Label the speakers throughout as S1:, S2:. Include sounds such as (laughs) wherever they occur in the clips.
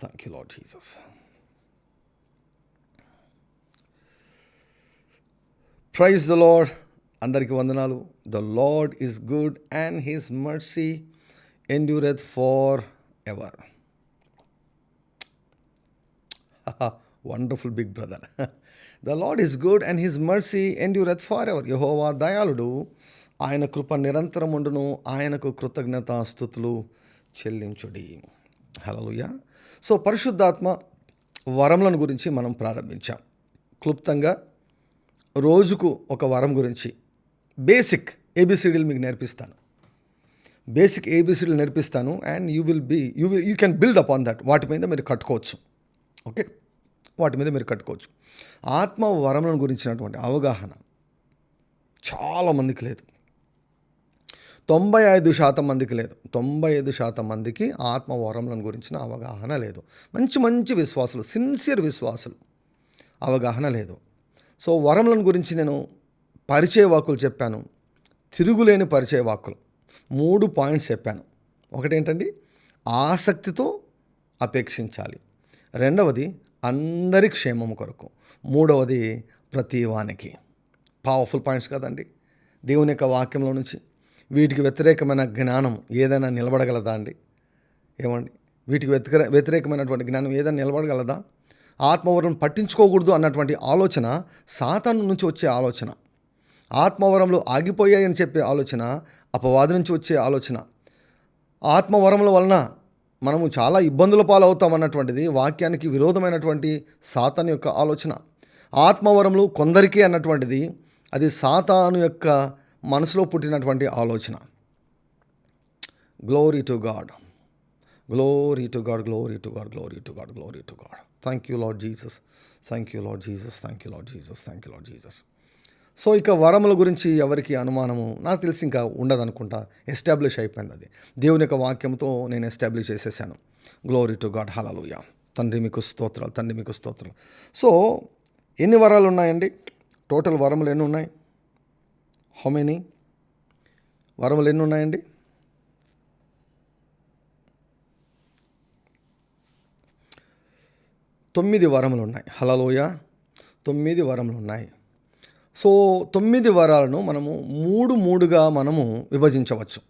S1: Thank you Lord Jesus. Praise the Lord అందరికి వందనాలు. The Lord is good and his mercy endureth for ever wonderful big brother the Lord is good and his mercy endureth for ever యహోవా దయాళుడు ఆయన కృప నిరంతరం ఉండును. ఆయనకు కృతజ్ఞత స్థుతులు చెల్లించుడి. హలలుయ సో పరిశుద్ధాత్మ వరములను గురించి మనం ప్రారంభించాం. క్లుప్తంగా రోజుకు ఒక వరం గురించి. బేసిక్ ఏబిసిడీలు మీకు నేర్పిస్తాను. బేసిక్ ఏబిసిడీలు నేర్పిస్తాను and you will be you will you can build up on that. వాటి మీద మీరు కట్టుకోవచ్చు. ఓకే? వాటి మీద మీరు కట్టుకోవచ్చు. ఆత్మ వరములను గురించినటువంటి అవగాహన చాలామందికి లేదు. తొంభై ఐదు శాతం మందికి లేదు. తొంభై ఐదు శాతం మందికి ఆత్మ వరములను గురించిన అవగాహన లేదు. మంచి మంచి విశ్వాసులు సిన్సియర్ విశ్వాసులు అవగాహన లేదు. సో వరములను గురించి నేను పరిచయ వాక్కులు చెప్పాను. తిరుగులేని పరిచయ వాక్కులు. మూడు పాయింట్స్ చెప్పాను. ఒకటేంటండి? ఆసక్తితో అపేక్షించాలి. రెండవది అందరి క్షేమం కొరకు. మూడవది ప్రతివానికి. పవర్ఫుల్ పాయింట్స్ కదండి. దేవుని యొక్క వాక్యంలో నుంచి వీటికి వ్యతిరేకమైన జ్ఞానం ఏదైనా నిలబడగలదా అండి? ఏమండి? వీటికి వ్యతిరేక వ్యతిరేకమైనటువంటి జ్ఞానం ఏదైనా నిలబడగలదా? ఆత్మవరం పట్టించుకోకూడదు అన్నటువంటి ఆలోచన సాతాను నుంచి వచ్చే ఆలోచన. ఆత్మవరంలో ఆగిపోయాయని చెప్పే ఆలోచన అపవాది నుంచి వచ్చే ఆలోచన. ఆత్మవరముల వలన మనము చాలా ఇబ్బందుల పాలవుతాం అన్నటువంటిది వాక్యానికి విరోధమైనటువంటి సాతాను యొక్క ఆలోచన. ఆత్మవరములు కొందరికే అన్నటువంటిది అది సాతాను యొక్క మనసులో పుట్టినటువంటి ఆలోచన. Glory to God glory to God glory to God glory to God glory to God thank you Lord Jesus thank you Lord Jesus thank you Lord Jesus thank you Lord Jesus so ఇక వరముల గురించి ఎవరికి అనుమానము? నాకు తెలిసి ఇంకా ఉండదనుకుంటా. Establish అయిపోయింది అది. దేవుని యొక్క వాక్యంతో నేను ఎస్టాబ్లిష్ చేసేసాను. గ్లోరీ టు గాడ్ హలలుయ తండ్రి మీకు స్తోత్రాలు తండ్రి మీకు స్తోత్రాలు. సో ఎన్ని వరాలు ఉన్నాయండి? టోటల్ వరములు ఎన్ని ఉన్నాయి? హౌ మెనీ వరములు ఎన్ని ఉన్నాయండి తొమ్మిది వరములు ఉన్నాయి. హలలోయ తొమ్మిది వరములు ఉన్నాయి. సో తొమ్మిది వరాలను మనము మూడు మూడుగా మనము విభజించవచ్చు.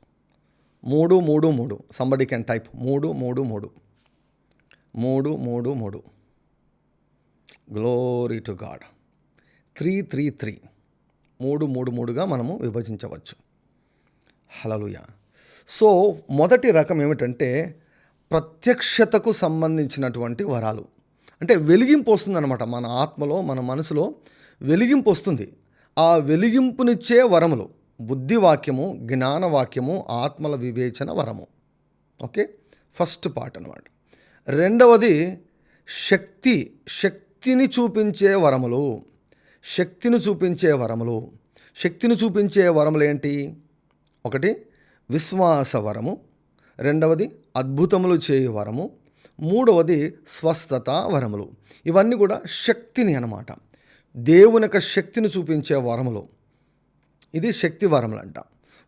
S1: మూడు మూడు మూడు. సంబడి కెన్ టైప్ మూడు మూడు మూడు. మూడు మూడు మూడు. Glory to God three three three మూడు మూడు మూడుగా మనము విభజించవచ్చు. హలలుయ సో మొదటి రకం ఏమిటంటే ప్రత్యక్షతకు సంబంధించినటువంటి వరాలు. అంటే వెలిగింపు వస్తుందన్నమాట మన ఆత్మలో మన మనసులో వెలిగింపు వస్తుంది. ఆ వెలిగింపునిచ్చే వరములు బుద్ధివాక్యము జ్ఞానవాక్యము ఆత్మల వివేచన వరము. ఓకే? ఫస్ట్ పార్ట్ అనమాట రెండవది శక్తి శక్తిని చూపించే వరములు. శక్తిని చూపించే వరములు. శక్తిని చూపించే వరములు ఏంటి? ఒకటి విశ్వాస వరము. రెండవది అద్భుతములు చేయు వరము. మూడవది స్వస్థత వరములు. ఇవన్నీ కూడా శక్తిని అన్నమాట. దేవుని యొక్క శక్తిని చూపించే వరములు. ఇది శక్తి వరములు అంట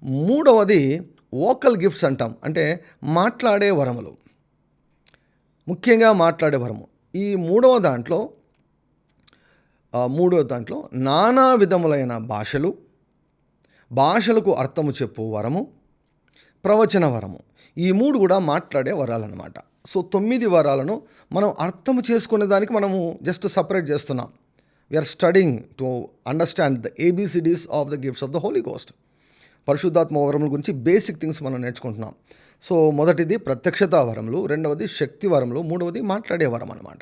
S1: మూడవది ఓకల్ గిఫ్ట్స్ అంటాం. అంటే మాట్లాడే వరములు. ముఖ్యంగా మాట్లాడే వరము. ఈ మూడవ దాంట్లో మూడో మూడవ దాంట్లో నానా విధములైన భాషలు భాషలకు అర్థము చెప్పు వరము ప్రవచన వరము. ఈ మూడు కూడా మాట్లాడే వరాలన్నమాట. సో తొమ్మిది వరాలను మనం అర్థం చేసుకునే దానికి మనము జస్ట్ సపరేట్ చేస్తున్నాం. We are studying to understand the ABCDs of the gifts of the Holy Ghost పరిశుద్ధాత్మ వరముల గురించి బేసిక్ థింగ్స్ మనం నేర్చుకుంటున్నాం. సో మొదటిది ప్రత్యక్షత వరములు రెండవది శక్తి వరములు మూడవది మాట్లాడే వరం అనమాట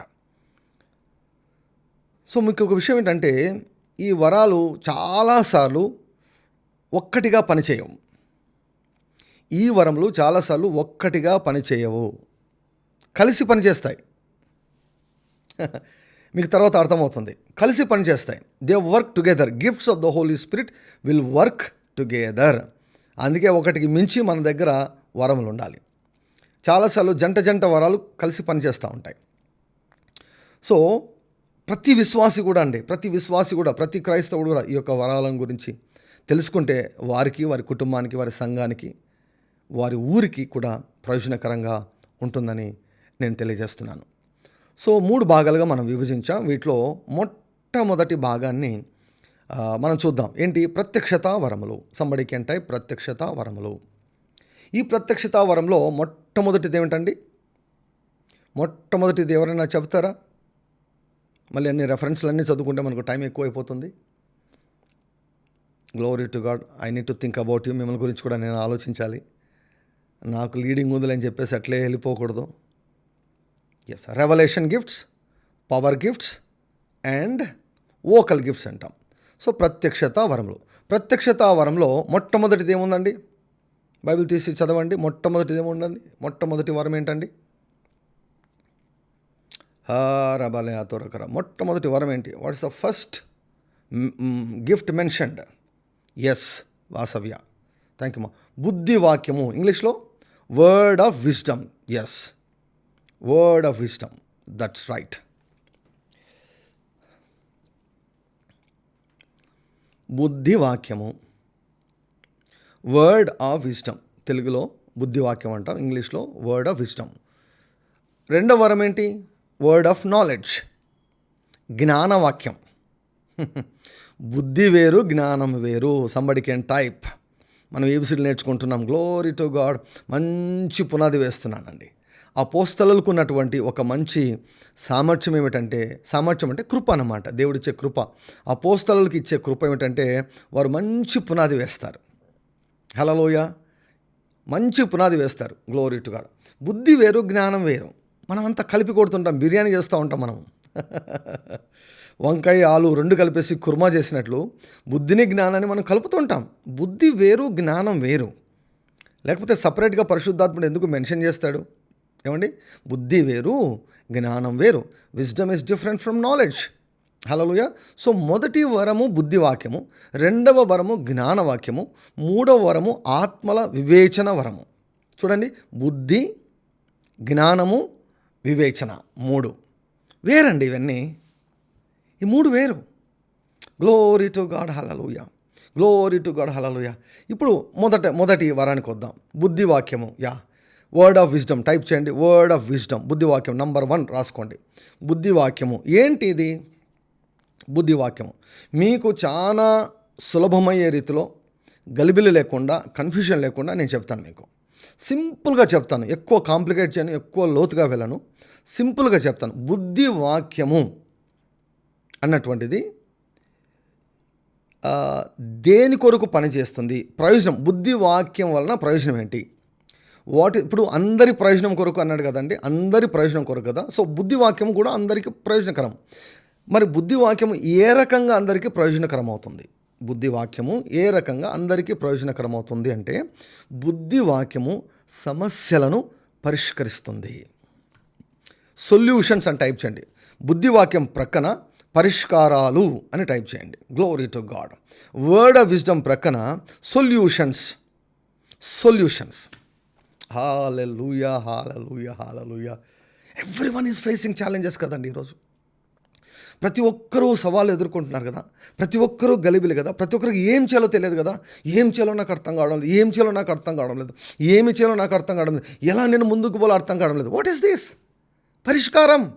S1: సో మీకు ఒక విషయం ఏంటంటే ఈ వరాలు చాలాసార్లు ఒక్కటిగా పనిచేయవు ఈ వరములు చాలాసార్లు ఒక్కటిగా పనిచేయవు కలిసి పనిచేస్తాయి మీకు తర్వాత అర్థమవుతుంది. కలిసి పనిచేస్తాయి they work together gifts of the Holy Spirit will work together అందుకే ఒకటికి మించి మన దగ్గర వరములు ఉండాలి. చాలాసార్లు జంట జంట వరాలు కలిసి పనిచేస్తూ ఉంటాయి. సో ప్రతి విశ్వాసి కూడా అండి ప్రతి విశ్వాసి కూడా ప్రతి క్రైస్తవుడు కూడా ఈ యొక్క వరాలను గురించి తెలుసుకుంటే వారికి వారి కుటుంబానికి వారి సంఘానికి వారి ఊరికి కూడా ప్రయోజనకరంగా ఉంటుందని నేను తెలియజేస్తున్నాను. సో మూడు భాగాలుగా మనం విభజించాం. వీటిలో మొట్టమొదటి భాగాన్ని మనం చూద్దాం. ఏంటి? ప్రత్యక్షత వరములు. సంబడికి అంటే ప్రత్యక్షత వరములు. ఈ ప్రత్యక్షత వరంలో మొట్టమొదటిది ఏమిటండి? మొట్టమొదటిది ఎవరైనా చెప్తారా మళ్ళీ అన్ని రెఫరెన్స్లు అన్నీ చదువుకుంటే మనకు టైం ఎక్కువ అయిపోతుంది glory to God I need to think about you మిమ్మల్ని గురించి కూడా నేను ఆలోచించాలి. నాకు లీడింగ్ ఉందని చెప్పేసి అట్లే వెళ్ళిపోకూడదు. Yes revelation gifts power gifts and vocal gifts అంటాం. సో ప్రత్యక్షత వరములు. ప్రత్యక్షత వరంలో మొట్టమొదటిది ఏముందండి? బైబిల్ తీసి చదవండి. మొట్టమొదటిది ఏముందండి? మొట్టమొదటి వరం ఏంటండి? రబాలే ఆతోరకర మొట్టమొదటి వరం ఏంటి? What's the first gift mentioned? Yes Vasavya. Thank you మా. బుద్ధి వాక్యము ఇంగ్లీష్లో word of wisdom. Yes word of wisdom. That's right. బుద్ధి వాక్యము. Word of wisdom. తెలుగులో బుద్ధి వాక్యం అంటాం ఇంగ్లీష్లో వర్డ్ ఆఫ్ విజ్డమ్. రెండవ వరం ఏంటి? వర్డ్ ఆఫ్ నాలెడ్జ్ జ్ఞానవాక్యం. బుద్ధి వేరు జ్ఞానం వేరు. సంబడి కెన్ టైప్ మనం ఏబిసిడి నేర్చుకుంటున్నాం. గ్లోరీ టు గాడ్ మంచి పునాది వేస్తున్నానండి. ఆ పోస్తలకు ఉన్నటువంటి ఒక మంచి సామర్థ్యం ఏమిటంటే సామర్థ్యం అంటే కృప అన్నమాట. దేవుడిచ్చే కృప. ఆ పోస్తలకు ఇచ్చే కృప ఏమిటంటే వారు మంచి పునాది వేస్తారు. హలలోయ మంచి పునాది వేస్తారు. గ్లోరీ టు గాడ్ బుద్ధి వేరు జ్ఞానం వేరు. మనం అంతా కలిపి కొడుతుంటాం బిర్యానీ చేస్తూ ఉంటాం మనం. వంకాయ ఆలు రెండు కలిపేసి కుర్మా చేసినట్లు బుద్ధిని జ్ఞానాన్ని మనం కలుపుతుంటాం బుద్ధి వేరు జ్ఞానం వేరు. లేకపోతే సపరేట్గా పరిశుద్ధాత్ముడు ఎందుకు మెన్షన్ చేస్తాడు? ఏమండి? బుద్ధి వేరు జ్ఞానం వేరు. Wisdom is different from knowledge. Hallelujah so మొదటి వరము బుద్ధి వాక్యము రెండవ వరము జ్ఞానవాక్యము మూడవ వరము ఆత్మల వివేచన వరము. చూడండి బుద్ధి జ్ఞానము వివేచన మూడు. వేరండి ఇవన్నీ. ఈ మూడు వేరు. Glory to God hallelujah glory to God hallelujah ఇప్పుడు మొదట మొదటి వరానికి వద్దాం. బుద్ధి వాక్యము yeah. Word of wisdom type చేయండి. వర్డ్ ఆఫ్ విజ్డమ్ బుద్ధి వాక్యం నంబర్ వన్ రాసుకోండి. బుద్ధి వాక్యము ఏంటి ఇది? బుద్ధి వాక్యము మీకు చాలా సులభమయ్యే రీతిలో గలిబిలి లేకుండా కన్ఫ్యూజన్ లేకుండా నేను చెప్తాను మీకు. సింపుల్గా చెప్తాను. ఎక్కువ కాంప్లికేట్ చేయను ఎక్కువ లోతుగా వెళ్ళను. సింపుల్గా చెప్తాను. బుద్ధి వాక్యము అన్నటువంటిది దేని కొరకు పనిచేస్తుంది ప్రయోజనం. బుద్ధి వాక్యం వలన ప్రయోజనం ఏంటి? వాటి ఇప్పుడు అందరి ప్రయోజనం కొరకు అన్నాడు కదండి అందరి ప్రయోజనం కొరకు కదా? సో బుద్ధి వాక్యం కూడా అందరికీ ప్రయోజనకరం. మరి బుద్ధి వాక్యం ఏ రకంగా అందరికీ ప్రయోజనకరం అవుతుంది బుద్ధి వాక్యము ఏ రకంగా అందరికీ ప్రయోజనకరమవుతుంది అంటే బుద్ధి వాక్యము సమస్యలను పరిష్కరిస్తుంది. సొల్యూషన్స్ అని టైప్ చేయండి. బుద్ధి వాక్యం ప్రక్కన పరిష్కారాలు అని టైప్ చేయండి. Glory to God word of wisdom ప్రక్కన solutions solutions hallelujah hallelujah hallelujah everyone is facing challenges కదండి ఈరోజు. ప్రతి ఒక్కరూ సవాళ్ళు ఎదుర్కొంటున్నారు కదా. ప్రతి ఒక్కరూ గలిబిలి కదా. ప్రతి ఒక్కరికి ఏం చేయాలో తెలియదు కదా. ఏం చేయాలో నాకు అర్థం కావడం లేదు. ఏం చేయాలో నాకు అర్థం కావడం లేదు. ఏమి చేయాలో నాకు అర్థం కావడం లేదు. ఎలా నేను ముందుకు పోలో అర్థం కావడం లేదు. వాట్ ఈస్ దిస్ పరిష్కారం.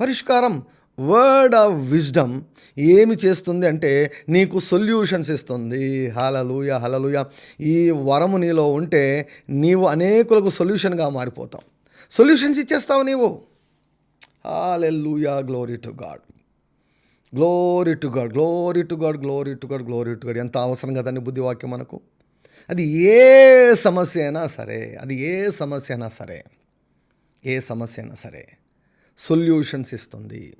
S1: పరిష్కారం. వర్డ్ ఆఫ్ విజ్డమ్ ఏమి చేస్తుంది అంటే నీకు సొల్యూషన్స్ ఇస్తుంది. హలలుయ హలలుయ ఈ వరము నీలో ఉంటే నీవు అనేకులకు సొల్యూషన్గా మారిపోతావు. సొల్యూషన్స్ ఇచ్చేస్తావు నీవు. Hallelujah glory to God glory to God glory to God glory to God glory to God ఎంత అవసరం కదండి బుద్ధివాక్యం మనకు? అది ఏ సమస్య అయినా సరే అది ఏ సమస్య అయినా సరే ఏ సమస్య అయినా సరే సొల్యూషన్స్ ఇస్తుంది.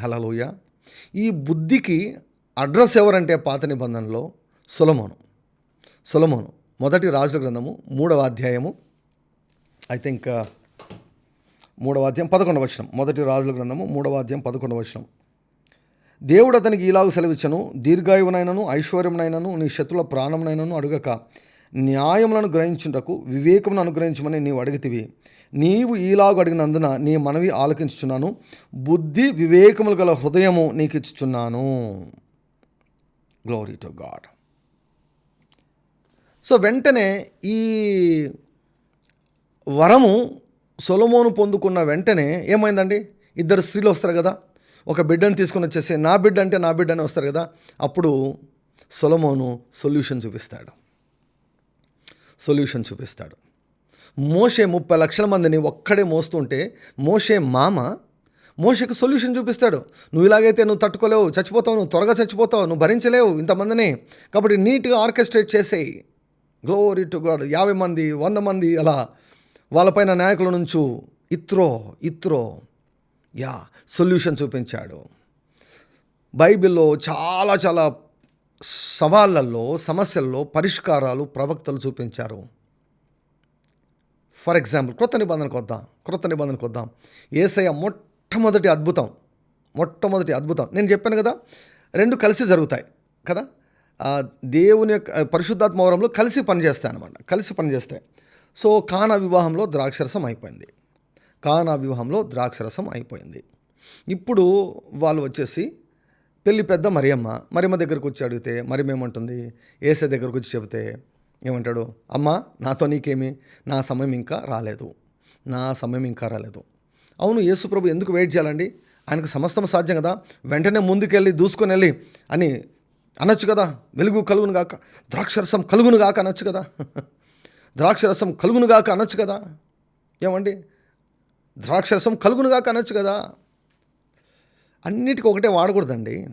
S1: హలలోయ ఈ బుద్ధికి అడ్రస్ ఎవరంటే పాత నిబంధనలో సులమోను. సులమోను. మొదటి రాజుల గ్రంథము మూడవ అధ్యాయము. ఐ థింక్ మూడవ అధ్యాయం పదకొండవ వచనం. మొదటి రాజుల గ్రంథము మూడవ అధ్యాయం పదకొండవ వచనం. దేవుడు అతనికి ఇలాగ సెలవిచ్చను దీర్ఘాయువునైనను ఐశ్వర్యమునైనను నీ శత్రుల ప్రాణమునైనను అడగక న్యాయములను గ్రహించుటకు వివేకమును అనుగ్రహించమని నీవు అడిగితివి. నీవు ఈలాగు అడిగినందున నీ మనవి ఆలకించుచున్నాను బుద్ధి వివేకములు గల హృదయము నీకు ఇచ్చుచున్నాను గ్లోరీ టు గాడ్ సో వెంటనే ఈ వరము సొలమోను పొందుకున్న వెంటనే ఏమైందండి? ఇద్దరు స్త్రీలు వస్తారు కదా? ఒక బిడ్డను తీసుకుని వచ్చేసి నా బిడ్డ అంటే నా బిడ్డ అని వస్తారు కదా? అప్పుడు సొలమోను సొల్యూషన్ చూపిస్తాడు. సొల్యూషన్ చూపిస్తాడు. మోషే ముప్పై లక్షల మందిని ఒక్కడే మోస్తుంటే మోషే మామ మోషకు సొల్యూషన్ చూపిస్తాడు. నువ్వు ఇలాగైతే నువ్వు తట్టుకోలేవు చచ్చిపోతావు నువ్వు త్వరగా చచ్చిపోతావు నువ్వు భరించలేవు ఇంతమందిని. కాబట్టి నీట్గా ఆర్కెస్ట్రేట్ చేసేయి. గ్లోరీ టు గాడ్ యాభై మంది వంద మంది అలా వాళ్ళపైన నాయకుల నుంచి ఇత్రో ఇత్రో యా సొల్యూషన్ చూపించాడు. బైబిల్లో చాలా చాలా సవాళ్ళల్లో సమస్యల్లో పరిష్కారాలు ప్రవక్తలు చూపించారు. ఫర్ ఎగ్జాంపుల్ క్రొత్త నిబంధనకు వద్దాం క్రొత్త నిబంధనకు వద్దాం. ఏసయ మొట్టమొదటి అద్భుతం మొట్టమొదటి అద్భుతం. నేను చెప్పాను కదా రెండు కలిసి జరుగుతాయి కదా? దేవుని యొక్క పరిశుద్ధాత్మ వరంలో కలిసి పనిచేస్తాయి అనమాట కలిసి పనిచేస్తాయి. సో కానా వివాహంలో ద్రాక్షరసం అయిపోయింది. కానా వివాహంలో ద్రాక్షరసం అయిపోయింది. ఇప్పుడు వాళ్ళు వచ్చేసి పెళ్ళి పెద్ద మరియమ్మ మరియమ్మ దగ్గరకు వచ్చి అడిగితే మరియమ్మ ఏమంటుంది? ఏసే దగ్గరకు వచ్చి చెబితే ఏమంటాడు? అమ్మా నాతో నీకేమి? నా సమయం ఇంకా రాలేదు. నా సమయం ఇంకా రాలేదు. అవును యేసుప్రభు ఎందుకు వెయిట్ చేయాలండి? ఆయనకు సమస్తం సాధ్యం కదా. వెంటనే ముందుకెళ్ళి దూసుకొని వెళ్ళి అని అనొచ్చు కదా. వెలుగు కలుగును గాక ద్రాక్షరసం కలుగును గాక అనొచ్చు కదా. (laughs) ద్రాక్షరసం కలుగునుగాక అనొచ్చు కదా? ఏమండి? ద్రాక్షరసం కలుగునుగాక అనొచ్చు కదా? అన్నిటికీ ఒకటే వాడకూడదండి.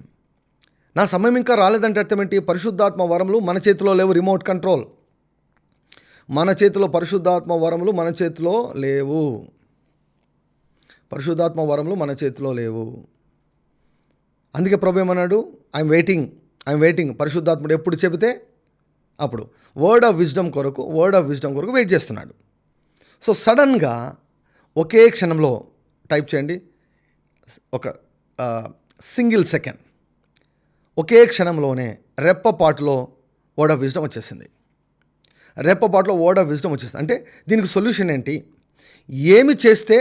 S1: నా సమయం ఇంకా రాలేదంటే అర్థం ఏంటి? పరిశుద్ధాత్మ వరములు మన చేతిలో లేవు రిమోట్ కంట్రోల్. మన చేతిలో పరిశుద్ధాత్మ వరములు మన చేతిలో లేవు. పరిశుద్ధాత్మ వరములు మన చేతిలో లేవు. అందుకే ప్రభు ఏమన్నాడు? ఐఎమ్ వెయిటింగ్ ఐఎమ్ వెయిటింగ్ పరిశుద్ధాత్ముడు ఎప్పుడు చెబితే అప్పుడు వర్డ్ ఆఫ్ విజ్డమ్ కొరకు వర్డ్ ఆఫ్ విజ్డమ్ కొరకు వెయిట్ చేస్తున్నాడు. సో సడన్గా ఒకే క్షణంలో టైప్ చేయండి. ఒక సింగిల్ సెకండ్ ఒకే క్షణంలోనే రెప్పపాటులో వర్డ్ ఆఫ్ విజ్డమ్ వచ్చేసింది. రెప్పపాటులో వర్డ్ ఆఫ్ విజ్డమ్ వచ్చేసింది. అంటే దీనికి సొల్యూషన్ ఏంటి? ఏమి చేస్తే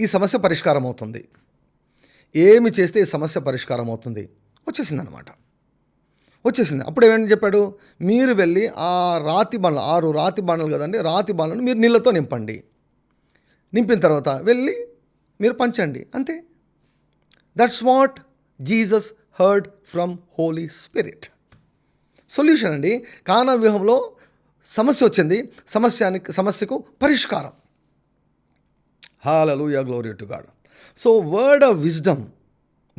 S1: ఈ సమస్య పరిష్కారం అవుతుంది ఏమి చేస్తే ఈ సమస్య పరిష్కారం అవుతుంది వచ్చేసింది అనమాట వచ్చేసింది. అప్పుడు ఏమని చెప్పాడు? మీరు వెళ్ళి ఆ రాతి బాణలు ఆరు రాతి బండలు కదండి రాతి బాణలను మీరు నీళ్ళతో నింపండి. నింపిన తర్వాత వెళ్ళి మీరు పంచండి. అంతే. That's what Jesus heard from Holy Spirit solution అండి. కానా వ్యూహంలో సమస్య వచ్చింది. సమస్యానికి సమస్యకు పరిష్కారం. Hallelujah glory to God so word of wisdom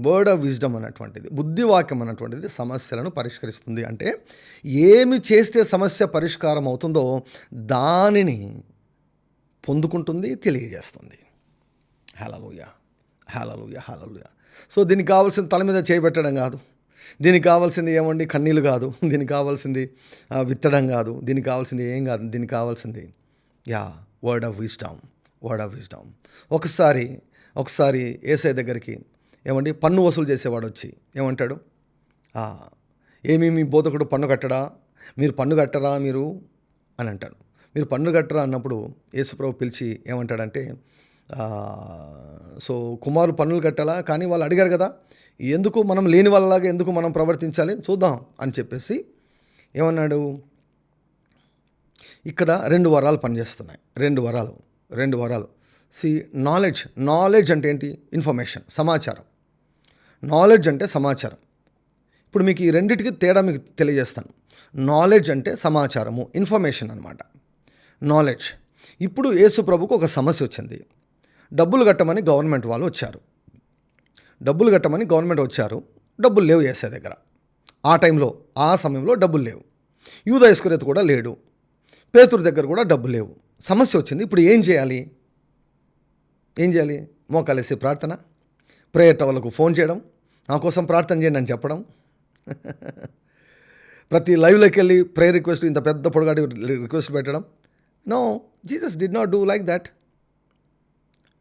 S1: word of wisdom అనేటువంటిది బుద్ధివాక్యం అన్నటువంటిది సమస్యలను పరిష్కరిస్తుంది. అంటే ఏమి చేస్తే సమస్య పరిష్కారం అవుతుందో దానిని పొందుకుంటుంది తెలియజేస్తుంది. హలలుయ హలలుయ హలలుయ సో దీనికి కావాల్సిన తల మీద చేయబెట్టడం కాదు. దీనికి కావాల్సింది ఏమండి? కన్నీళ్ళు కాదు. దీనికి కావాల్సింది విత్తడం కాదు. దీనికి కావాల్సింది ఏం కాదు. దీనికి కావాల్సింది yeah word of wisdom word of wisdom ఒకసారి ఒకసారి ఏసఐ దగ్గరికి ఏమండి? పన్ను వసూలు చేసేవాడు వచ్చి ఏమంటాడు? ఏమేమి ఏమి మీ బోధకుడు పన్ను కట్టడా? మీరు పన్ను కట్టరా మీరు? అని అంటాడు. మీరు పన్ను కట్టరా అన్నప్పుడు యేసుప్రభు పిలిచి ఏమంటాడంటే సో కుమారు పన్నులు కట్టాలా? కానీ వాళ్ళు అడిగారు కదా ఎందుకు మనం లేని వాళ్ళలాగా ఎందుకు మనం ప్రవర్తించాలి? చూద్దాం అని చెప్పేసి ఏమన్నాడు? ఇక్కడ రెండు వరాలు పనిచేస్తున్నాయి. రెండు వరాలు రెండు వరాలు. సి నాలెడ్జ్ నాలెడ్జ్ అంటే ఏంటి? ఇన్ఫర్మేషన్ సమాచారం. నాలెడ్జ్ అంటే సమాచారం. ఇప్పుడు మీకు ఈ రెండిటికి తేడా మీకు తెలియజేస్తాను. నాలెడ్జ్ అంటే సమాచారము. ఇన్ఫర్మేషన్ అనమాట నాలెడ్జ్ ఇప్పుడు యేసు ప్రభుకు ఒక సమస్య వచ్చింది. డబ్బులు కట్టమని గవర్నమెంట్ వాళ్ళు వచ్చారు. డబ్బులు కట్టమని గవర్నమెంట్ వచ్చారు. డబ్బులు లేవు వేసే దగ్గర. ఆ టైంలో ఆ సమయంలో డబ్బులు లేవు. యూద ఇస్కరేత్ కూడా లేడు. పేతురు దగ్గర కూడా డబ్బు లేవు. సమస్య వచ్చింది. ఇప్పుడు ఏం చేయాలి? ఏం చేయాలి? మోకాలేసి ప్రార్థన. ప్రేయర్ టవర్లకు ఫోన్ చేయడం. నా కోసం ప్రార్థన చేయండి అని చెప్పడం. ప్రతి లైవ్లోకి వెళ్ళి ప్రేయర్ రిక్వెస్ట్ ఇంత పెద్ద పొడగాడి రిక్వెస్ట్ పెట్టడం. No Jesus did not do like that.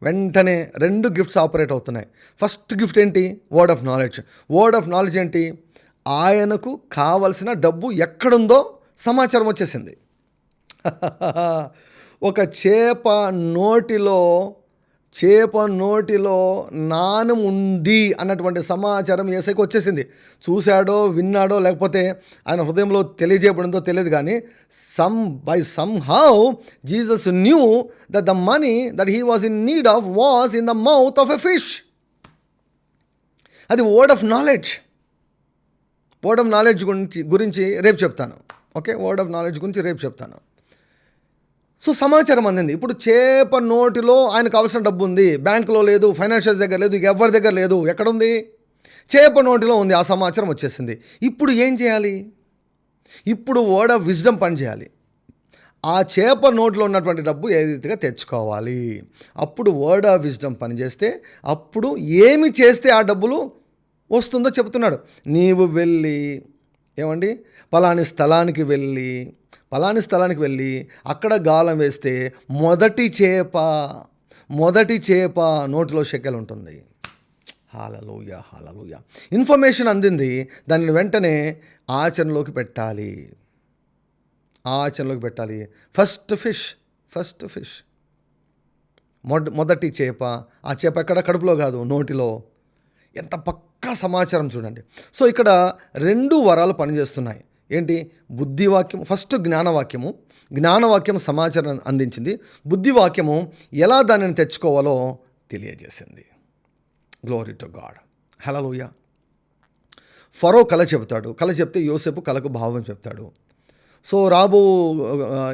S1: వెంటనే రెండు గిఫ్ట్స్ ఆపరేట్ అవుతున్నాయి. ఫస్ట్ గిఫ్ట్ ఏంటి? Word of knowledge. Word of knowledge ఏంటి? ఆయనకు కావలసిన డబ్బు ఎక్కడుందో సమాచారం వచ్చేసింది. (laughs) ఒక చేప నోటిలో చేప నోటిలో నాణం ఉంది అన్నటువంటి సమాచారం ఏసైకి వచ్చేసింది. చూశాడో విన్నాడో లేకపోతే ఆయన హృదయంలో తెలియజేయబడిందో తెలియదు కానీ some by somehow Jesus knew that the money that he was in need of was in the mouth of a fish. అది word of knowledge. Word of knowledge గురించి గురించి రేపు చెప్తాను. ఓకే? వర్డ్ ఆఫ్ నాలెడ్జ్ గురించి రేపు చెప్తాను. So సమాచారం అందింది. ఇప్పుడు చేప నోటిలో ఆయనకు కావాల్సిన డబ్బు ఉంది. బ్యాంకులో లేదు ఫైనాన్షియల్స్ దగ్గర లేదు ఎవరి దగ్గర లేదు ఎక్కడుంది? చేప నోటిలో ఉంది. ఆ సమాచారం వచ్చేసింది. ఇప్పుడు ఏం చేయాలి? ఇప్పుడు వర్డ్ ఆఫ్ విజ్డమ్ పని చేయాలి. ఆ చేప నోట్లో ఉన్నటువంటి డబ్బు ఏ రీతిగా తెచ్చుకోవాలి? అప్పుడు వర్డ్ ఆఫ్ విజ్డమ్ పనిచేస్తే అప్పుడు ఏమి చేస్తే ఆ డబ్బులు వస్తుందో చెప్తున్నాడు నీవు వెళ్ళి ఏమండి? పలాని స్థలానికి వెళ్ళి పలాని స్థలానికి వెళ్ళి అక్కడ గాలం వేస్తే మొదటి చేప మొదటి చేప నోటిలో షెకెల్ ఉంటుంది. హాలలోయ హాలలోయ. ఇన్ఫర్మేషన్ అందింది దానిని వెంటనే ఆచరణలోకి పెట్టాలి. ఆచరణలోకి పెట్టాలి. First fish first fish. మొద మొదటి చేప ఆ చేప ఎక్కడ? కడుపులో కాదు నోటిలో. ఎంత పక్కా సమాచారం చూడండి. సో ఇక్కడ రెండు వరాలు పనిచేస్తున్నాయి. ఏంటి? బుద్ధివాక్యం ఫస్ట్ జ్ఞానవాక్యము జ్ఞానవాక్యం సమాచారం అందించింది. బుద్ధివాక్యము ఎలా దానిని తెచ్చుకోవాలో తెలియజేసింది. గ్లోరీ టు గాడ్ హలలోయ ఫరో కళ చెబుతాడు. కళ చెప్తే యోసేపు కళకు భావం చెప్తాడు. సో రాబో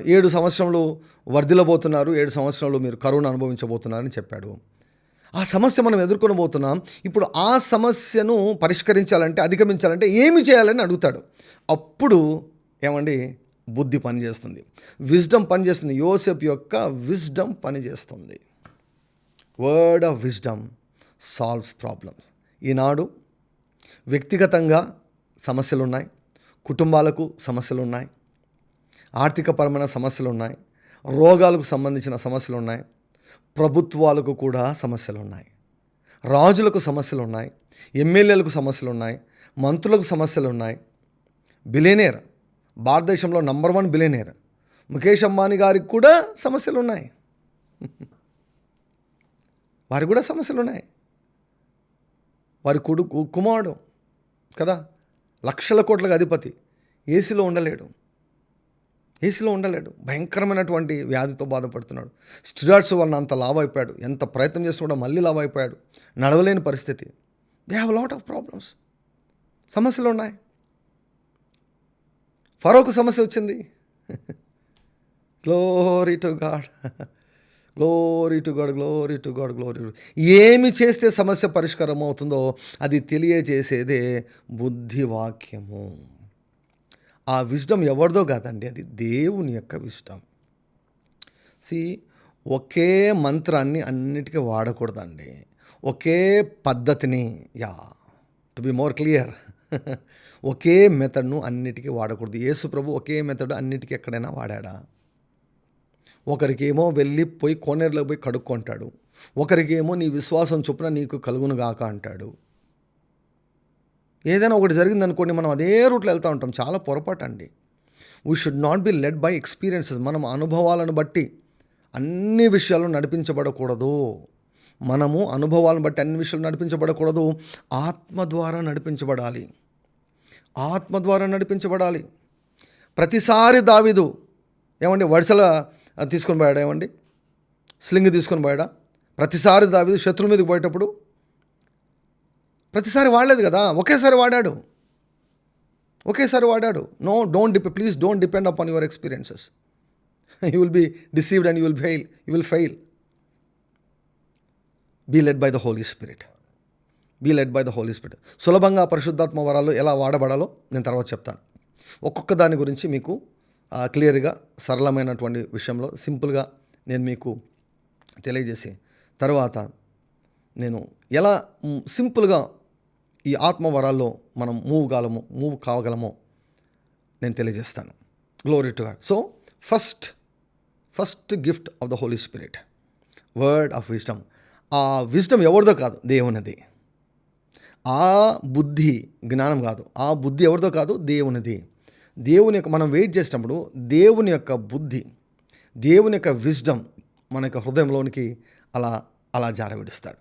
S1: ఏడు సంవత్సరంలో వర్ధిల్లబోతున్నారు. ఏడు సంవత్సరాలు మీరు కరోనా అనుభవించబోతున్నారని చెప్పాడు. ఆ సమస్య మనం ఎదుర్కొనబోతున్నాం ఇప్పుడు ఆ సమస్యను పరిష్కరించాలంటే అధిగమించాలంటే ఏమి చేయాలని అడుగుతాడు. అప్పుడు ఏమండి? బుద్ధి పనిచేస్తుంది. విజ్డమ్ పనిచేస్తుంది. యోసెఫ్ యొక్క విజ్డమ్ పనిచేస్తుంది. Word of wisdom solves problems. ఈనాడు వ్యక్తిగతంగా సమస్యలు ఉన్నాయి కుటుంబాలకు సమస్యలు ఉన్నాయి ఆర్థికపరమైన సమస్యలు ఉన్నాయి రోగాలకు సంబంధించిన సమస్యలు ఉన్నాయి ప్రభుత్వాలకు కూడా సమస్యలు ఉన్నాయి రాజులకు సమస్యలు ఉన్నాయి ఎమ్మెల్యేలకు సమస్యలు ఉన్నాయి మంత్రులకు సమస్యలు ఉన్నాయి బిలేనేర్. భారతదేశంలో number one billionaire. Mukesh Ambani గారికి కూడా సమస్యలు ఉన్నాయి (laughs) వారికి కూడా సమస్యలు ఉన్నాయి వారి కొడుకు కుమారుడు కదా. లక్షల కోట్లకు అధిపతి. ఏసీలో ఉండలేడు. ఏసీలో ఉండలేడు. భయంకరమైనటువంటి వ్యాధితో బాధపడుతున్నాడు. స్టిరాయిడ్స్ వలన అంత లావ్ అయిపోయాడు ఎంత ప్రయత్నం చేసినా కూడా మళ్ళీ లావ్ అయిపోయాడు నడవలేని పరిస్థితి. They have lot of problems సమస్యలు ఉన్నాయి. ఫరోకు సమస్య వచ్చింది. Glory to God glory to God glory to God glory to ఏమి చేస్తే సమస్య పరిష్కారం అవుతుందో అది తెలియజేసేదే బుద్ధివాక్యము. ఆ విజ్డమ్ ఎవరిదో కాదండి అది దేవుని యొక్క విజ్డమ్ సి ఒకే మంత్రాన్ని అన్నిటికీ వాడకూడదండి. ఒకే పద్ధతిని yeah to be more clear ఒకే మెథడ్ను అన్నిటికీ వాడకూడదు. యేసు ప్రభు ఒకే మెథడ్ అన్నిటికీ ఎక్కడైనా వాడాడా? ఒకరికేమో వెళ్ళి పోయి కోనేరులో పోయి కడుక్కుంటాడు. ఒకరికేమో నీ విశ్వాసం చొప్పున నీకు కలుగును గాక అంటాడు. ఏదైనా ఒకటి జరిగిందనుకోండి మనం అదే రూట్లో వెళ్తూ ఉంటాం. చాలా పొరపాటు అండి we should not be led by experiences మనం అనుభవాలను బట్టి అన్ని విషయాలు నడిపించబడకూడదు. మనము అనుభవాలను బట్టి అన్ని విషయాలు నడిపించబడకూడదు. ఆత్మ ద్వారా నడిపించబడాలి. ఆత్మ ద్వారా నడిపించబడాలి. ప్రతిసారి దావిదు ఏమండి వడిసల తీసుకొని పోయాడా ఏమండి? స్లింగ్ తీసుకొని పోయాడా? ప్రతిసారి దావిదు శత్రువుల మీదకి పోయేటప్పుడు ప్రతిసారి వాడలేదు కదా ఒకేసారి వాడాడు. ఒకేసారి వాడాడు. No don't depend please don't depend upon your experiences you will be deceived and you will fail you will fail be led by the Holy Spirit be led by the Holy Spirit సులభంగా పరిశుద్ధాత్మ వరాలు ఎలా వాడబడాలో నేను తర్వాత చెప్తాను. ఒక్కొక్క దాని గురించి మీకు క్లియర్గా సరళమైనటువంటి విషయంలో సింపుల్గా నేను మీకు తెలియజేసి తర్వాత నేను ఎలా సింపుల్గా ఈ ఆత్మవరాల్లో మనం మూవ్ కాలము మూవ్ కావగలమో నేను తెలియజేస్తాను. Glory to God so first first gift of the Holy Spirit word of wisdom ఆ విజ్డమ్ ఎవరిదో కాదు దేవునిది. ఆ బుద్ధి జ్ఞానం కాదు ఆ బుద్ధి ఎవరిదో కాదు దేవునిది. దేవుని యొక్క మనం వెయిట్ చేసినప్పుడు దేవుని యొక్క బుద్ధి దేవుని యొక్క విజ్డమ్ మన యొక్క హృదయంలోనికి అలా అలా జారవిడుస్తాడు.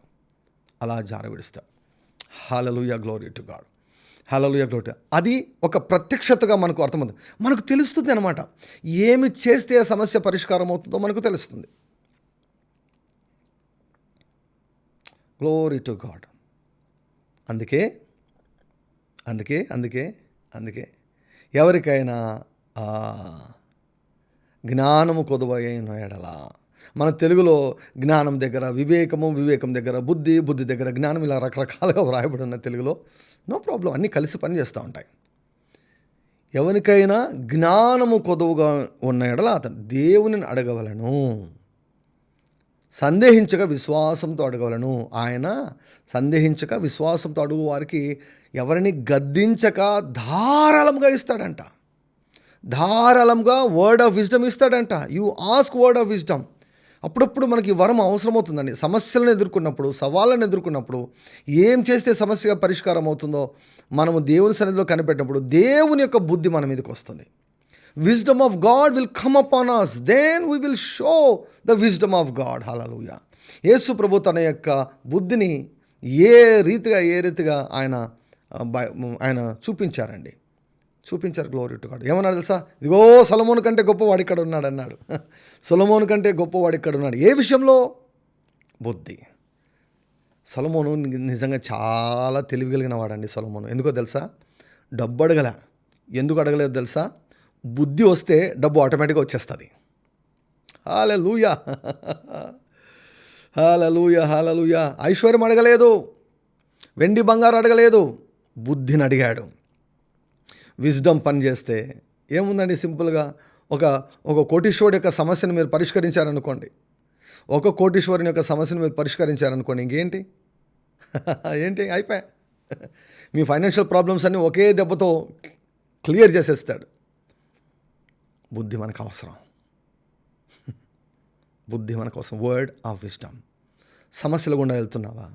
S1: అలా జారవిడుస్తాడు. Hallelujah glory to God hallelujah glory అది ఒక ప్రత్యక్షతగా మనకు అర్థమవుతుంది. మనకు తెలుస్తుంది అనమాట ఏమి చేస్తే సమస్య పరిష్కారం అవుతుందో మనకు తెలుస్తుంది. గ్లోరీ టు గాడ్ అందుకే అందుకే అందుకే అందుకే ఎవరికైనా జ్ఞానము కొదువైన ఎడల మన తెలుగులో జ్ఞానం దగ్గర వివేకము వివేకం దగ్గర బుద్ధి బుద్ధి దగ్గర జ్ఞానం ఇలా రకరకాలుగా (laughs) వ్రాయబడి ఉన్న తెలుగులో నో ప్రాబ్లం అన్నీ కలిసి పని చేస్తూ ఉంటాయి. ఎవరికైనా జ్ఞానము కొదువుగా ఉన్న ఎడల అతను దేవునిని అడగవలను. సందేహించక విశ్వాసంతో అడగవలను. ఆయన సందేహించక విశ్వాసంతో అడుగు వారికి ఎవరిని గద్దించక ధారాళంగా ఇస్తాడంట. ధారాళంగా word of wisdom ఇస్తాడంట. You ask word of wisdom అప్పుడప్పుడు మనకి వరం అవసరమవుతుందండి. సమస్యలను ఎదుర్కొన్నప్పుడు సవాళ్ళను ఎదుర్కొన్నప్పుడు ఏం చేస్తే సమస్య పరిష్కారం అవుతుందో మనము దేవుని సన్నిధిలో కనిపెట్టినప్పుడు దేవుని యొక్క బుద్ధి మన మీదకి వస్తుంది. Wisdom of God will come upon us then we will show the wisdom of God hallelujah యేసు ప్రభు తన యొక్క బుద్ధిని ఏ రీతిగా ఏ రీతిగా ఆయన బై- ఆయన చూపించారండి. చూపించారు గ్లోరీ టు గాడ్ ఏమన్నాడు తెలుసా? ఇదిగో సొలమోన్ కంటే గొప్పవాడు ఇక్కడ ఉన్నాడు అన్నాడు. (laughs) సొలమోన్ కంటే గొప్పవాడు ఇక్కడ ఉన్నాడు. ఏ విషయంలో? బుద్ధి. సొలమోను నిజంగా చాలా తెలివిగలిగిన వాడండి సొలమోను. ఎందుకో తెలుసా? డబ్బు అడగల. ఎందుకు అడగలేదు తెలుసా? బుద్ధి వస్తే డబ్బు ఆటోమేటిక్గా వచ్చేస్తుంది. హాలూయా (laughs) హాలూయ హాలూయ ఐశ్వర్యం అడగలేదు. వెండి బంగారు అడగలేదు. బుద్ధిని అడిగాడు. విజ్డమ్ పని చేస్తే ఏముందండి సింపుల్గా? ఒక ఒక కోటీశ్వరుడు యొక్క సమస్యను మీరు పరిష్కరించారనుకోండి. ఒక కోటీశ్వరుని యొక్క సమస్యను మీరు పరిష్కరించారనుకోండి ఇంకేంటి? (laughs) ఏంటి? అయిపోయా. మీ ఫైనాన్షియల్ ప్రాబ్లమ్స్ అన్నీ ఒకే దెబ్బతో క్లియర్ చేసేస్తాడు. బుద్ధి మనకు అవసరం. (laughs) బుద్ధి మనకు అవసరం. Word of wisdom. సమస్యలు గుండా వెళ్తున్నావా?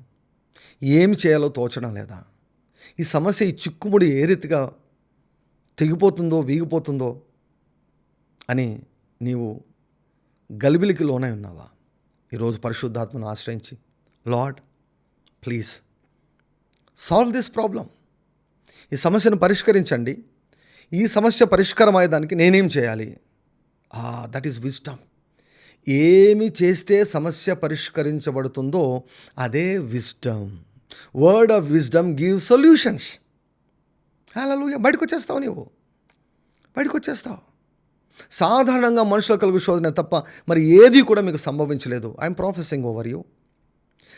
S1: ఏమి చేయాలో తోచడం లేదా? ఈ సమస్య ఈ చిక్కుముడి ఏ రీతిగా తెగిపోతుందో వీగిపోతుందో అని నీవు గలిబిలికి లోనై ఉన్నావా? ఈరోజు పరిశుద్ధాత్మను ఆశ్రయించి Lord please solve this problem. ఈ సమస్యను పరిష్కరించండి. ఈ సమస్య పరిష్కారం అయ్యేదానికి నేనేం చేయాలి? దట్ ఈస్ విజ్డమ్ ఏమి చేస్తే సమస్య పరిష్కరించబడుతుందో అదే wisdom word of wisdom give solutions hallelujah. బయటకు వచ్చేస్తావు నీవు. బయటకు వచ్చేస్తావు సాధారణంగా మనుషుల కలుగు శోధన తప్ప మరి ఏది కూడా మీకు సంభవించలేదు. ఐఎమ్ ప్రాఫెసింగ్ ఓవర్ యూ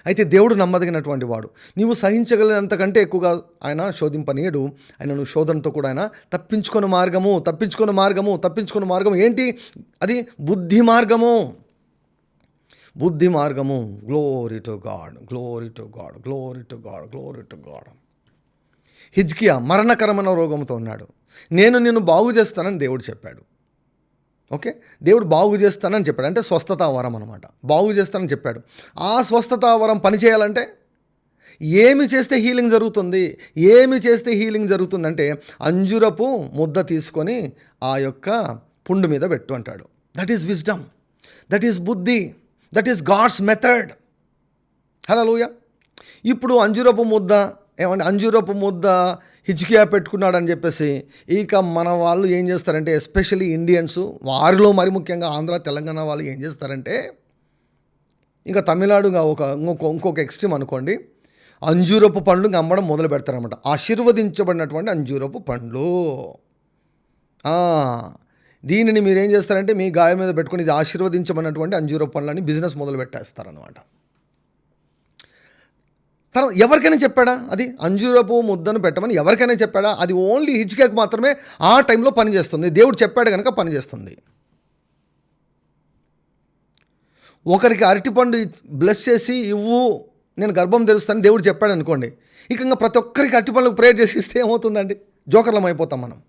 S1: అయితే దేవుడు నమ్మదగినటువంటి వాడు. నీవు సహించగలిగినంతకంటే ఎక్కువగా ఆయన శోధింపనీయడు. ఆయన నువ్వు శోధనతో కూడా ఆయన తప్పించుకున్న మార్గము తప్పించుకున్న మార్గము తప్పించుకున్న మార్గము. ఏంటి? అది బుద్ధి మార్గము. బుద్ధి మార్గము. Glory to God glory to God glory to God glory to God హిజ్కియా మరణకరమైన రోగంతో ఉన్నాడు. నేను నిన్ను బాగు చేస్తానని దేవుడు చెప్పాడు. ఓకే? దేవుడు బాగు చేస్తానని చెప్పాడు. అంటే స్వస్థత వరం అనమాట బాగు చేస్తానని చెప్పాడు. ఆ స్వస్థత వరం పని చేయాలంటే ఏమి చేస్తే హీలింగ్ జరుగుతుంది? ఏమి చేస్తే హీలింగ్ జరుగుతుందంటే అంజురపు ముద్ద తీసుకొని ఆ యొక్క పుండు మీద పెట్టు అంటాడు. That is wisdom that is బుద్ధి. That is God's method hallelujah ఇప్పుడు అంజురపు ముద్ద ఏమంటే అంజూరపు ముద్ద హిజ్కియా పెట్టుకున్నాడని చెప్పేసి ఇక మన వాళ్ళు ఏం చేస్తారంటే ఎస్పెషల్లీ ఇండియన్స్ వారిలో మరి ముఖ్యంగా ఆంధ్ర తెలంగాణ వాళ్ళు ఏం చేస్తారంటే ఇంకా తమిళనాడుగా ఒక ఇంకొక ఇంకొక ఎక్స్ట్రీమ్ అనుకోండి. అంజూరపు పండ్లు అమ్మడం మొదలు పెడతారనమాట ఆశీర్వదించబడినటువంటి అంజూరపు పండ్లు. దీనిని మీరు ఏం చేస్తారంటే మీ గాయం మీద పెట్టుకుని ఇది ఆశీర్వదించబడినటువంటి అంజూరపు పండ్లని బిజినెస్ మొదలు పెట్టేస్తారనమాట తర్వాత ఎవరికైనా చెప్పాడా? అది అంజూరపు ముద్దను పెట్టమని ఎవరికైనా చెప్పాడా? అది ఓన్లీ హిజ్కేక్ మాత్రమే ఆ టైంలో పనిచేస్తుంది దేవుడు చెప్పాడు కనుక పనిచేస్తుంది ఒకరికి అరటిపండు బ్లెస్ చేసి ఇవ్వు నేను గర్భం తెరుస్తాను దేవుడు చెప్పాడు అనుకోండి. ఇక ఇంకా ప్రతి ఒక్కరికి అరటిపండ్లకు ప్రేయర్ చేసి ఇస్తే ఏమవుతుందండి? జోకర్లం అయిపోతాం మనం.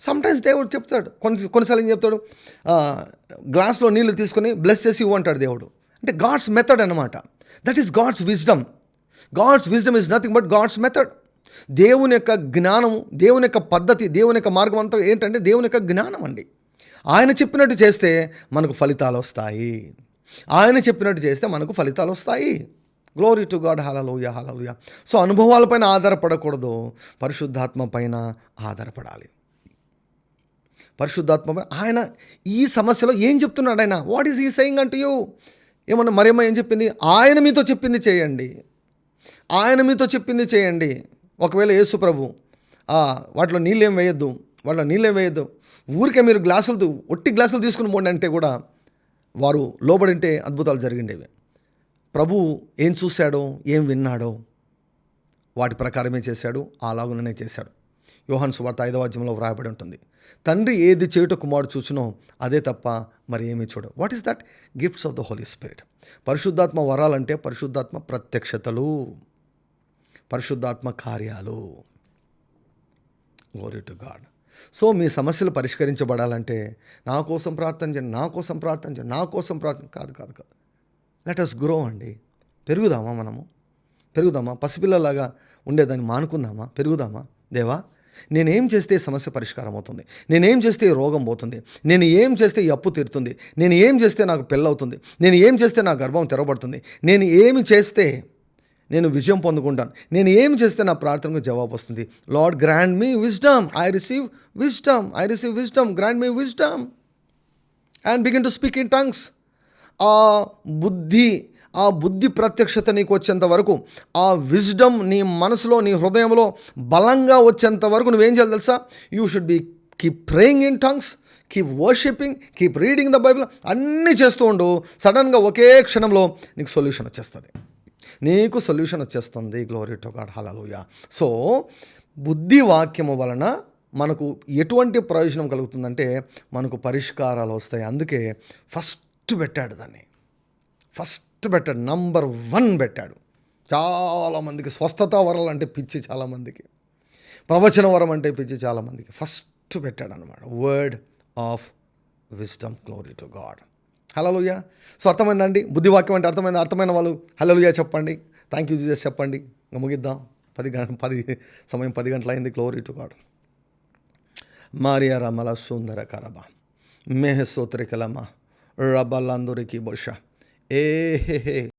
S1: సమ్టైమ్స్ దేవుడు చెప్తాడు. కొన్ని కొన్నిసార్లు ఏం చెప్తాడు? గ్లాస్లో నీళ్ళు తీసుకొని బ్లెస్ చేసి ఇవ్వంటాడు దేవుడు. అంటే గాడ్స్ మెథడ్ అనమాట that is God's wisdom God's wisdom is nothing but God's method దేవుని యొక్క జ్ఞానము దేవుని యొక్క పద్ధతి దేవుని యొక్క మార్గం అంతా ఏంటంటే దేవుని యొక్క జ్ఞానం అండి. ఆయన చెప్పినట్టు చేస్తే మనకు ఫలితాలు వస్తాయి. ఆయన చెప్పినట్టు చేస్తే మనకు ఫలితాలు వస్తాయి. గ్లోరీ టు గాడ్ హలలోయ హలలోయ సో అనుభవాలపైన ఆధారపడకూడదు. పరిశుద్ధాత్మ పైన ఆధారపడాలి. పరిశుద్ధాత్మ ఆయన ఈ సమస్యలో ఏం చెప్తున్నాడు ఆయన? వాట్ ఈస్ ఈ సెయింగ్ అంటూ యూ ఏమన్నా మరేమో ఏం చెప్పింది? ఆయన మీతో చెప్పింది చేయండి. ఆయన మీతో చెప్పింది చేయండి. ఒకవేళ యేసు ప్రభు వాటిలో నీళ్ళేం వేయొద్దు వాటిలో నీళ్ళేం వేయొద్దు. ఊరికే మీరు గ్లాసులు ఒట్టి గ్లాసులు తీసుకుని పోండి అంటే కూడా వారు లోబడింటే అద్భుతాలు జరిగిండేవి. ప్రభు ఏం చూశాడో ఏం విన్నాడో వాటి ప్రకారమే చేశాడు అలాగుననే చేశాడు. యోహాన్ సువార్త ఐదవాద్యంలో వ్రాయబడి ఉంటుంది. తండ్రి ఏది చేయుట కుమారుడు చూచినో అదే తప్ప మరి ఏమీ చూడవు what is that gifts of the Holy Spirit పరిశుద్ధాత్మ వరాలంటే పరిశుద్ధాత్మ ప్రత్యక్షతలు పరిశుద్ధాత్మ కార్యాలు. గ్లోరీ టు గాడ్ సో మీ సమస్యలు పరిష్కరించబడాలంటే నా కోసం ప్రార్థన చేయండి నా కోసం ప్రార్థన చేయండి నా కోసం ప్రార్థన కాదు కాదు కాదు. లెట్ అస్ గ్రో అండి. పెరుగుదామా మనము? పెరుగుదామా? పసిపిల్లలాగా ఉండేదాన్ని మానుకుందామా? పెరుగుదామా? దేవా నేనేం చేస్తే సమస్య పరిష్కారం అవుతుంది? నేనేం చేస్తే రోగం పోతుంది? నేను ఏం చేస్తే ఈ అప్పు తీరుతుంది? నేను ఏం చేస్తే నాకు పెళ్ళవుతుంది? నేను ఏం చేస్తే నా గర్భం తెరవబడుతుంది? నేను ఏమి చేస్తే నేను విజయం పొందుకుంటాను? నేను ఏమి చేస్తే నా ప్రార్థనకు జవాబు వస్తుంది? Lord grant me wisdom. I receive wisdom. I receive wisdom. Grant me wisdom. And begin to speak in tongues. ఆ బుద్ధి ఆ బుద్ధి ప్రత్యక్షత నీకు వచ్చేంత వరకు ఆ విజ్డమ్ నీ మనసులో నీ హృదయంలో బలంగా వచ్చేంత వరకు నువ్వేం చేయాలి తెలుసా? You should be keep praying in tongues keep worshipping keep reading the Bible అన్నీ చేస్తూ ఉండు. సడన్గా ఒకే క్షణంలో నీకు సొల్యూషన్ వచ్చేస్తుంది. నీకు సొల్యూషన్ వచ్చేస్తుంది. Glory to God hallelujah so బుద్ధి వాక్యము వలన మనకు ఎటువంటి ప్రయోజనం కలుగుతుందంటే మనకు పరిష్కారాలు వస్తాయి. అందుకే ఫస్ట్ పెట్టాడు దాన్ని. ఫస్ట్ ఫస్ట్ పెట్టాడు నంబర్ వన్ పెట్టాడు. చాలామందికి స్వస్థత వరాలు అంటే పిచ్చి చాలామందికి ప్రవచన వరం అంటే పిచ్చి చాలామందికి ఫస్ట్ పెట్టాడు అనమాట word of wisdom glory to God hallelujah so అర్థమైందండి? బుద్ధివాక్యం అంటే అర్థమైంది? అర్థమైన వాళ్ళు హలోయ చెప్పండి. థ్యాంక్ యూ జీజస్ చెప్పండి. ఇంకా ముగిద్దాం. పది గంట పది సమయం పది గంటల అయింది గ్లోరీ టు గాడ్ మారియా రమల సుందర కరబ. మేహ స్తోత్రికలమ. రబలందరికి బొష. Eh,